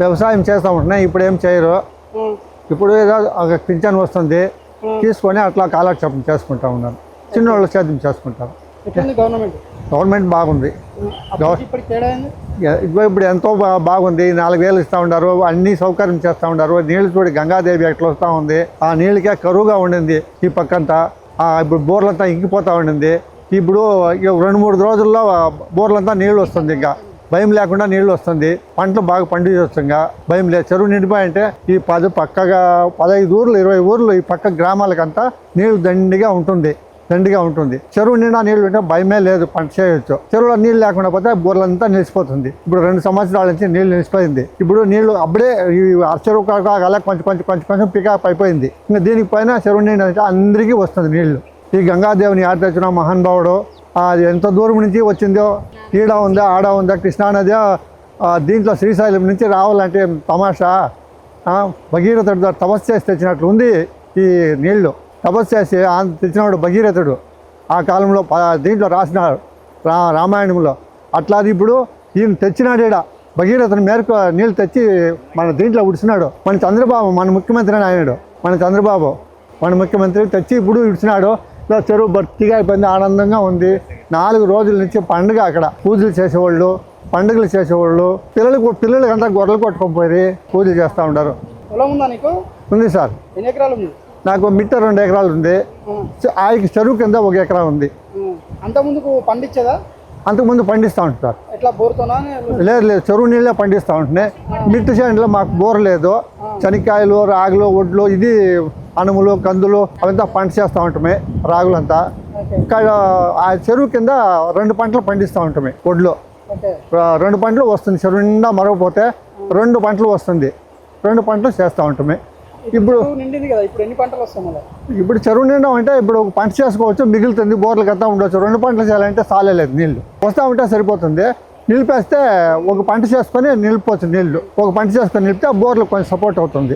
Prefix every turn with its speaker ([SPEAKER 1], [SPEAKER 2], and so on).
[SPEAKER 1] వ్యవసాయం చేస్తూ ఉంటున్నాయి ఇప్పుడు ఏం చేయరు. ఇప్పుడు ఏదో ఒక పింఛన్ వస్తుంది తీసుకొని అట్లా కాలక్షేపం చేసుకుంటా ఉన్నారు. చిన్నోళ్ళు సేద్యం చేసుకుంటారు.
[SPEAKER 2] గవర్నమెంట్
[SPEAKER 1] బాగుంది. ఇప్పుడు ఎంతో బాగుంది నాలుగు వేలు ఇస్తూ ఉన్నారు అన్ని సౌకర్యం చేస్తూ ఉన్నారు నీళ్ళు చూడి గంగాదేవి ఎట్లా వస్తూ ఉంది ఆ నీళ్ళకే కరువుగా ఉండింది ఈ పక్కంతా. ఇప్పుడు బోర్లంతా ఇంకిపోతూ ఉండింది. ఇప్పుడు రెండు మూడు రోజుల్లో బోర్లంతా నీళ్ళు వస్తుంది ఇంకా. భయం లేకుండా నీళ్ళు వస్తుంది. పంటలు బాగా పండించవచ్చు ఇంకా భయం లేదు. చెరువు నిండిపోయంటే ఈ పది పక్కగా పదహైదు ఊర్లు ఇరవై ఊర్లు ఈ పక్క గ్రామాలకంతా నీళ్ళు దండిగా ఉంటుంది. దండిగా ఉంటుంది. చెరువు నిండా నీళ్ళు ఉంటే భయమే లేదు. పంట చేయొచ్చు. చెరువులో నీళ్ళు లేకుండా పోతే బోర్లంతా నిలిచిపోతుంది. ఇప్పుడు రెండు సంవత్సరాల నుంచి నీళ్ళు నిలిచిపోయింది. ఇప్పుడు నీళ్ళు అప్పుడే ఈ చెరువు కాగల కొంచెం కొంచెం కొంచెం కొంచెం పికప్ అయిపోయింది. ఇంకా దీనికి పైన చెరువు నిండా అంటే అందరికీ వస్తుంది నీళ్ళు ఈ గంగాదేవిని ఆడ తెచ్చిన మహానుభావుడు అది ఎంత దూరం నుంచి వచ్చిందో ఈడ ఉందా ఆడ ఉందా కృష్ణానది దీంట్లో శ్రీశైలం నుంచి రావాలంటే తమాషా. భగీరథుడు తపస్సు చేసి తెచ్చినట్లు ఉంది ఈ నీళ్ళు. తపస్సు చేసి ఆ తెచ్చినాడు భగీరథుడు. ఆ కాలంలో దీంట్లో రాసినాడు రా రామాయణంలో. అట్లా అది ఇప్పుడు ఈయన తెచ్చినాడు ఈడ. భగీరథుని మేరకు నీళ్ళు తెచ్చి మన దీంట్లో ఉడిచినాడు. మన చంద్రబాబు మన ముఖ్యమంత్రి అని ఆయనడు. మన చంద్రబాబు మన ముఖ్యమంత్రి తెచ్చి ఇప్పుడు ఇడిచినాడు ఇలా చెరువు భర్తీగా అయిపోయింది ఆనందంగా ఉంది. నాలుగు రోజుల నుంచి పండుగ అక్కడ. పూజలు చేసేవాళ్ళు పండుగలు చేసేవాళ్ళు. పిల్లలకు పిల్లలకి అంతా గొర్రెలు కొట్టుకొని పోయి పూజలు చేస్తూ ఉంటారు.
[SPEAKER 2] ఉందా
[SPEAKER 1] సార్. నాకు మిట్ట రెండు ఎకరాలు ఉంది. ఆయనకి చెరువు కింద ఒక ఎకరా ఉంది.
[SPEAKER 2] ఉమ్. అంత ముందుకు పండించేదా?
[SPEAKER 1] అంతకుముందు పండిస్తూ ఉంటారు లేదు లేదు. చెరువు నీళ్ళే పండిస్తూ ఉంటున్నాయి. మిట్టు చేనులో మాకు బోర్ లేదు. శనక్కాయలు రాగులు ఒడ్లు ఇది అనుములు కందులు అవంతా పంట చేస్తూ ఉంటామే రాగులంతా. ఆ చెరువు కింద రెండు పంటలు పండిస్తూ ఉంటామే ఒడ్లు. రెండు పంటలు వస్తుంది. చెరువు నిండా మరవపోతే రెండు పంటలు వస్తుంది. రెండు పంటలు చేస్తూ ఉంటామే. ఇప్పుడు
[SPEAKER 2] ఇప్పుడు
[SPEAKER 1] చెరువు నిండా అంటే ఇప్పుడు ఒక పంట చేసుకోవచ్చు మిగులుతుంది బోర్లకు అంతా ఉండొచ్చు. రెండు పంటలు చేయాలంటే సాలేదు నీళ్ళు. వస్తూ ఉంటే సరిపోతుంది. నిలిపేస్తే ఒక పంట చేసుకొని నిలిపోవచ్చు నీళ్ళు. ఒక పంట చేసుకొని నిలిపితే ఆ బోర్లకు కొంచెం సపోర్ట్ అవుతుంది.